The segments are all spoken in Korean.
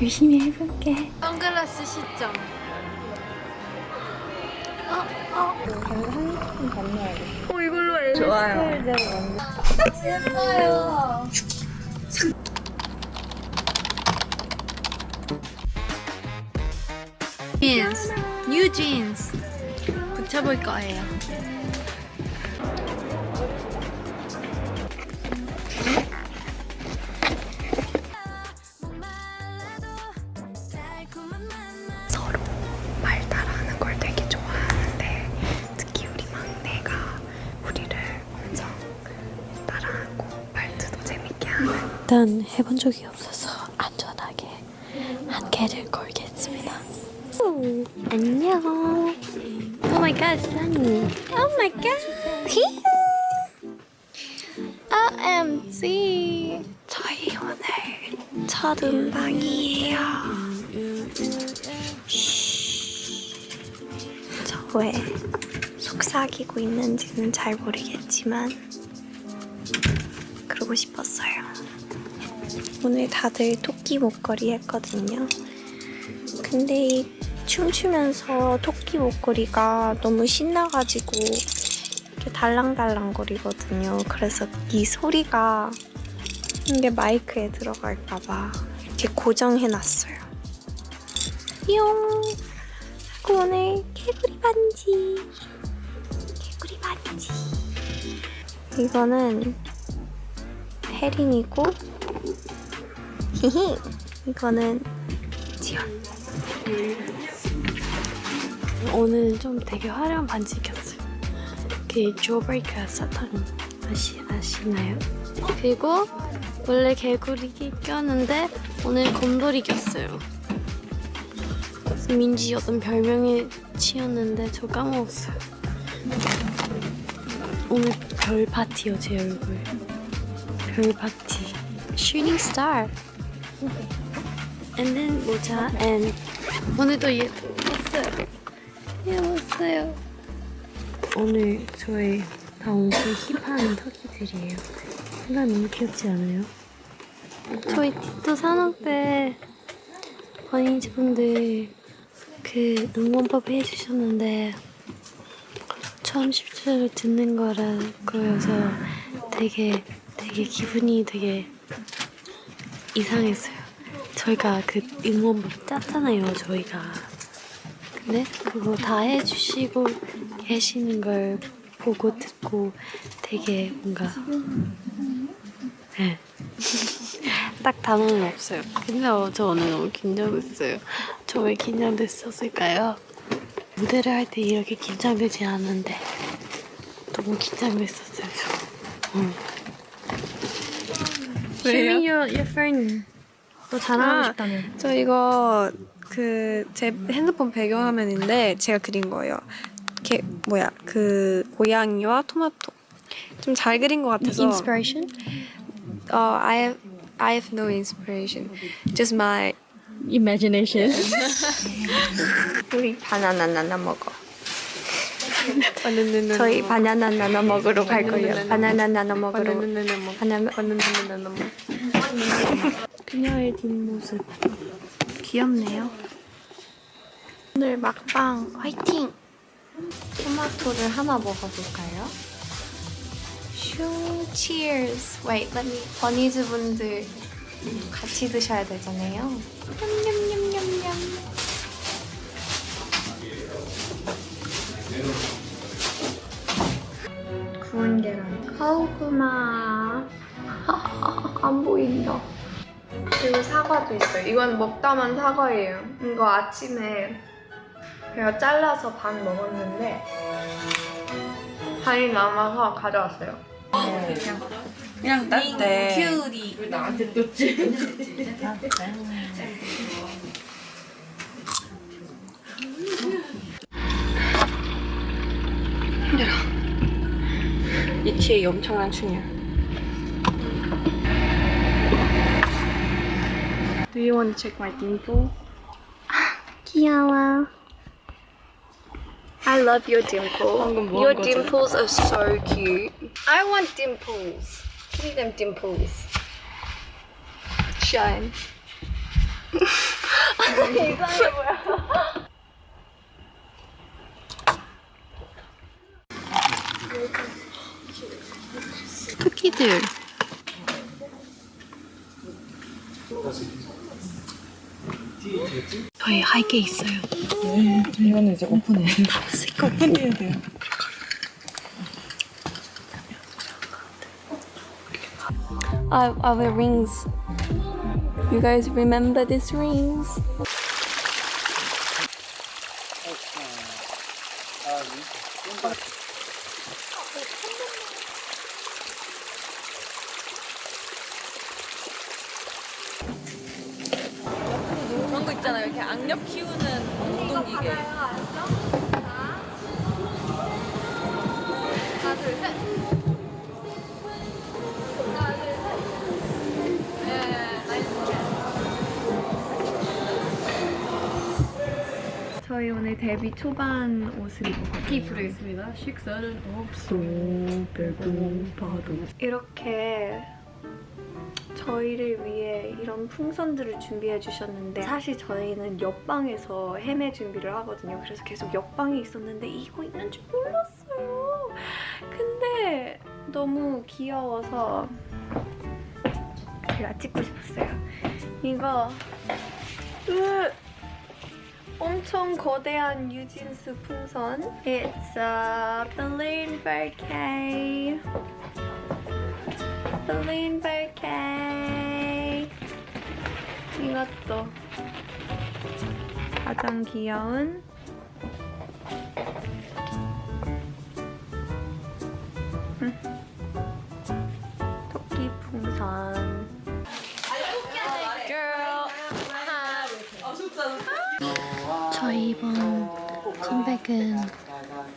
열심히 해볼게. 선글라스 시점. 어 이걸로 해. 좋아요. 예뻐요. jeans, new jeans 붙여볼 거예요. 일단 해본 적이 없어서 안전하게 한 개를 걸겠습니다. 오, 안녕. 오 마이 갓 써니 오 마이 갓 OMG 저희 오늘 첫 음방이에요. 저 왜 속삭이고 있는지는 잘 모르겠지만 그러고 싶었어요. 오늘 다들 토끼 목걸이 했거든요. 근데 이 춤추면서 토끼 목걸이가 너무 신나가지고 이렇게 달랑달랑거리거든요. 그래서 이 소리가 이게 마이크에 들어갈까봐 이렇게 고정해놨어요. 뿅! 그리고 오늘 개구리 반지. 개구리 반지. 이거는 혜린이고, 히히. 이거는 지연. 오늘 좀 되게 화려한 반지 꼈어요. 그 조브레이크 사탄 아시, 아시나요? 그리고 원래 개구리 꼈는데 오늘 곰돌이 꼈어요. 민지 어떤 별명에 치였는데 저 까먹었어요. 오늘 별 파티요 제 얼굴. 별 파티. Shooting star. And then 모자 and 오늘도 예뻤어요. 예뻤어요. 오늘 저희 다 옷을 힙한 터키들이에요. 색깔 너무 귀엽지 않아요? 저희 디토 산업 때 버니즈분들 그 응원법 해주셨는데 처음 실제로 듣는 거라 거여서 되게 되게 기분이 되게 이상했어요. 저희가 그 응원법 짰잖아요, 저희가. 근데 그거 다 해주시고 계시는 걸 보고 듣고 되게 뭔가 네. 딱 단어는 없어요. 근데 어, 저 오늘 너무 긴장됐어요. 저 왜 긴장됐었을까요? 무대를 할 때 이렇게 긴장되지 않았는데 너무 긴장됐었어요. 저. 응. Me your, your phone. 너 자랑하고 아, 싶다며. 저 이거 그 제 핸드폰 배경화면인데 제가 그린 거예요. 이렇게 뭐야 그 고양이와 토마토 좀 잘 그린 것 같아서. Inspiration? 어, I have I have no inspiration. Just my Imagination. 우리 바나나 나눠 먹어. 저희 저희 바나나 나눠 먹으러 갈 거예요. 바나나 나눠 먹으러. 바나나 그녀의 뒷모습. 귀엽네요. 오늘 막방 화이팅! 토마토를 하나 먹어볼까요? 슝, cheers! Wait, let me. 버니즈 분들 같이 드셔야 되잖아요. 냠냠냠냠냠. 계란. 카우구마. 안 보인다. 그리고 사과도 있어요. 이건 먹다만 사과예요. 이거 아침에 제가 잘라서 반 먹었는데 반이 남아서 가져왔어요. 그냥 땄대. 큐리. 이 뒤에 엄청난 춘열. Do you want to check my dimple? 귀여워. I love your dimple. 방금 뭐 your 한 거죠? dimples are so cute. I want dimples. Give me them dimples. Shine. 토끼 들. 저희 할 게 있어요. 이거는 이제 오픈해. 오픈해야 돼요. I, I wear rings. You guys remember these rings? 그런 저희 오늘 데뷔 초반 옷을 입었거든요. 부르겠습니다. 식사는 없어. 배고파도. 이렇게 저희를 위해 이런 풍선들을 준비해 주셨는데 사실 저희는 옆방에서 헤매 준비를 하거든요. 그래서 계속 옆방에 있었는데 이거 있는 줄 몰랐어요. 근데 너무 귀여워서 제가 찍고 싶었어요. 이거 으, 엄청 거대한 뉴진스 풍선. It's a balloon bouquet. balloon bouquet. 이것도 가장 귀여운 음. 이번 컴백은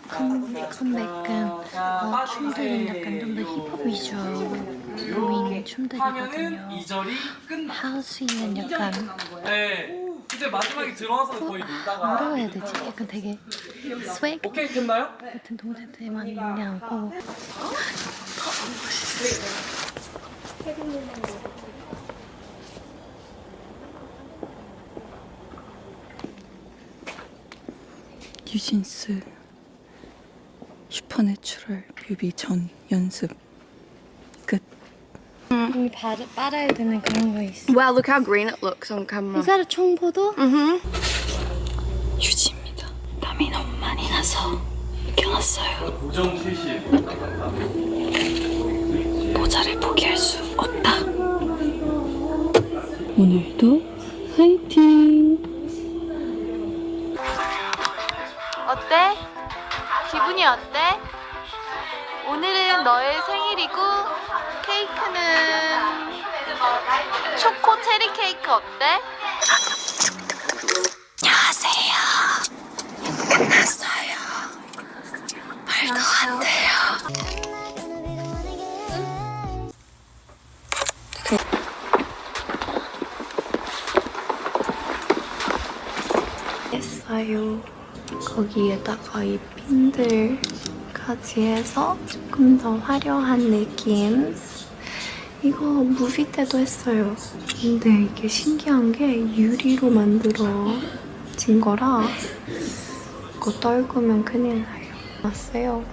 컴, 컴백은 어, 춤들은 약간 좀 더 힙합 위주로인 춤들이거든요. 하면은 2절이 끝나. 하우스는 약간 네. 이제 마지막에 들어와서 거의 놀다가 뭐라고 해야 되지? 약간 되게 스웩 오케이 됐나요? 같은 동생들만 나오고 뉴진스 슈퍼내추럴 뮤비 전 연습 끝. 이 바, 빨아야 되는 그런 거 있어. Wow, look how green it looks on camera. 이사를 청포도? Mhm. 유지입니다. 땀이 너무 많이 나서 겨웠어요. 고정 실시. 모자를 포기할 수 없다. 오늘도 이크는 초코 체리 케이크 어때? 안녕하세요. 끝났어요. 말도 안 돼요. 했어요. 거기에다가 이 핀들까지 해서 조금 더 화려한 느낌. 이거 무비 때도 했어요. 근데 이게 신기한 게 유리로 만들어진 거라 이거 떨구면 큰일 나요. 왔어요.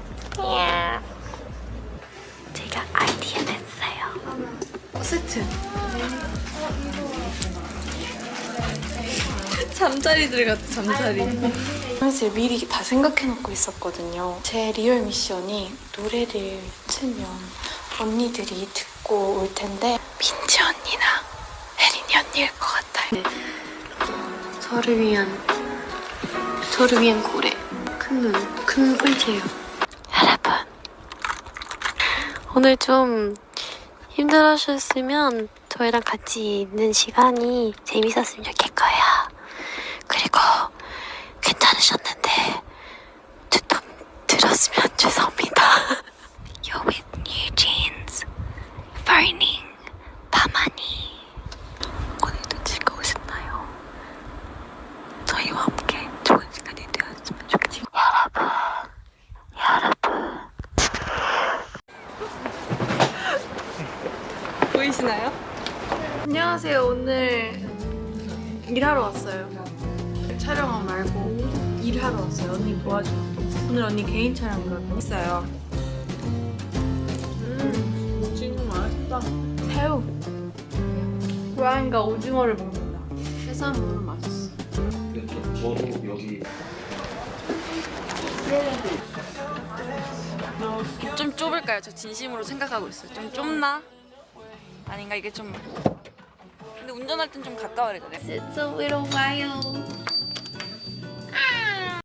제가 아이디어 냈어요. 세트. 잠자리들 같아, 잠자리. 사실 미리 다 생각해놓고 있었거든요. 제 리얼 미션이 노래를 틀면 언니들이 듣고 올 텐데 민지 언니나 혜린이 언니일 것 같아요. 저를 위한 저를 위한 고래. 큰 눈, 큰 꿀재요. 여러분 오늘 좀 힘들으셨으면 저희랑 같이 있는 시간이 재밌었으면 좋겠고요. 그리고 괜찮으셨는데 두통 들었으면 죄송합니다 You're with new jeans Burning 밤하니 오늘도 즐거우셨나요? 저희와 함께 좋은 시간이 되었으면 좋겠습니다. 여러분, 여러분. 보이시나요? 안녕하세요. 오늘 일하러 왔어요. 촬영 말고 일하러 왔어요. 언니 도와줘. 오늘 언니 개인 촬영이거든요. 있어요. 음, 오징어 맛있다. 새우. 고양이가 오징어를 먹는다. 해산물은 맛있어. 저도 여기 좀 좁을까요? 저 진심으로 생각하고 있어요. 좀 좁나? 아닌가 이게 좀. 근데 운전할 땐 좀 가까워야 a little while.